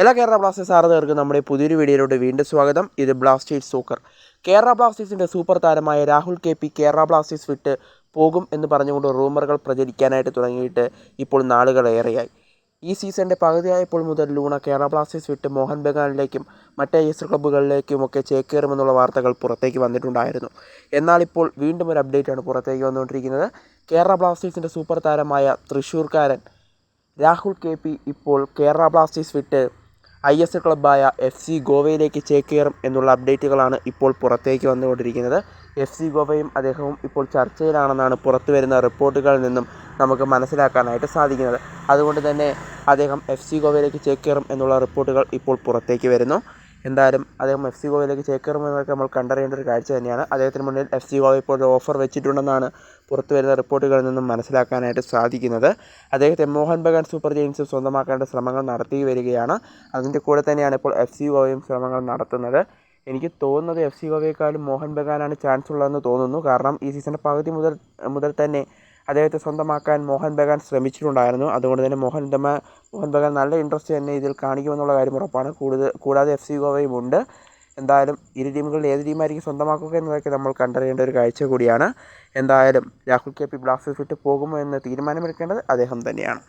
എല്ലാ കേരള ബ്ലാസ്റ്റേഴ്സ് ആരാധകർക്ക് നമ്മുടെ പുതിയൊരു വീഡിയോയിലോട്ട് വീണ്ടും സ്വാഗതം. ഇത് ബ്ലാസ്റ്റേഴ്സ് സൂക്കർ. കേരള ബ്ലാസ്റ്റേഴ്സിന്റെ സൂപ്പർ താരമായ Rahul K P Kerala Blasters വിട്ട് പോകും എന്ന് പറഞ്ഞുകൊണ്ട് റൂമറുകൾ പ്രചരിക്കാനായിട്ട് തുടങ്ങിയിട്ട് ഇപ്പോൾ നാളുകളേറെയായി ഈ സീസണിന്റെ പകുതിയായപ്പോൾ മുതൽ ലൂണ കേരള ബ്ലാസ്റ്റേഴ്സ് വിട്ട് മോഹൻ ബഗാനിലേക്കും മറ്റ് എസ് ക്ലബ്ബുകളിലേക്കുമൊക്കെ ചേക്കേറുമെന്നുള്ള വാർത്തകൾ പുറത്തേക്ക് വന്നിട്ടുണ്ടായിരുന്നു. എന്നാൽ ഇപ്പോൾ വീണ്ടും ഒരു അപ്ഡേറ്റാണ് പുറത്തേക്ക് വന്നുകൊണ്ടിരിക്കുന്നത്. കേരള ബ്ലാസ്റ്റേഴ്സിന്റെ സൂപ്പർ താരമായ തൃശ്ശൂർക്കാരൻ രാഹുൽ കെ പി ഇപ്പോൾ കേരള ബ്ലാസ്റ്റേഴ്സ് വിട്ട് ഐ എസ് എൽ ക്ലബ്ബായ എഫ് സി ഗോവയിലേക്ക് ചേക്കേറും എന്നുള്ള അപ്ഡേറ്റുകളാണ് ഇപ്പോൾ പുറത്തേക്ക് വന്നുകൊണ്ടിരിക്കുന്നത്. എഫ് സി ഗോവയും അദ്ദേഹവും ഇപ്പോൾ ചർച്ചയിലാണെന്നാണ് പുറത്തു വരുന്ന റിപ്പോർട്ടുകളിൽ നിന്നും നമുക്ക് മനസ്സിലാക്കാനായിട്ട് സാധിക്കുന്നത്. അതുകൊണ്ട് തന്നെ അദ്ദേഹം എഫ് സി ഗോവയിലേക്ക് ചേക്കേറും എന്നുള്ള റിപ്പോർട്ടുകൾ ഇപ്പോൾ പുറത്തേക്ക് വരുന്നു. എന്തായാലും അദ്ദേഹം എഫ് സി ഗോവയിലേക്ക് ചേക്കേറുമെന്നൊക്കെ നമ്മൾ കണ്ടറിയേണ്ട ഒരു കാഴ്ച തന്നെയാണ്. അദ്ദേഹത്തിന് മുന്നിൽ എഫ് സി ഗോവ ഇപ്പോൾ ഒരു ഓഫർ വെച്ചിട്ടുണ്ടെന്നാണ് പുറത്തു വരുന്ന റിപ്പോർട്ടുകളിൽ നിന്നും മനസ്സിലാക്കാനായിട്ട് സാധിക്കുന്നത്. അദ്ദേഹത്തെ മോഹൻ ബഗാൻ സൂപ്പർ ജെയിൻസ് സ്വന്തമാക്കേണ്ട ശ്രമങ്ങൾ നടത്തി വരികയാണ്. അതിന്റെ കൂടെ തന്നെയാണ് ഇപ്പോൾ എഫ് സി ഗോവയും ശ്രമങ്ങൾ നടത്തുന്നത്. എനിക്ക് തോന്നുന്നത് എഫ് സി ഗോവയെക്കാളും മോഹൻ ബഗാനാണ് ചാൻസ് ഉള്ളതെന്ന് തോന്നുന്നു. കാരണം ഈ സീസണിന്റെ പകുതി മുതൽ മുതൽ തന്നെ അദ്ദേഹത്തെ സ്വന്തമാക്കാൻ മോഹൻ ബഗാൻ ശ്രമിച്ചിട്ടുണ്ടായിരുന്നു. അതുകൊണ്ട് തന്നെ മോഹൻ ബഗാൻ മോഹൻ ബഗാൻ നല്ല ഇൻട്രസ്റ്റ് തന്നെ ഇതിൽ കാണിക്കുമെന്നുള്ള കാര്യം ഉറപ്പാണ്. കൂടുതൽ കൂടാതെ എഫ് സി ഗോവയും ഉണ്ട്. എന്തായാലും ഇരു ടീമുകളിൽ ഏത് ടീമായിരിക്കും സ്വന്തമാക്കുക എന്നതൊക്കെ നമ്മൾ കണ്ടറിയേണ്ട ഒരു കാഴ്ച കൂടിയാണ്. എന്തായാലും രാഹുൽ കെ പി ബ്ലാസ്റ്റേഴ്സ് വിട്ട് പോകുമോ എന്ന് തീരുമാനമെടുക്കേണ്ടത് അദ്ദേഹം തന്നെയാണ്.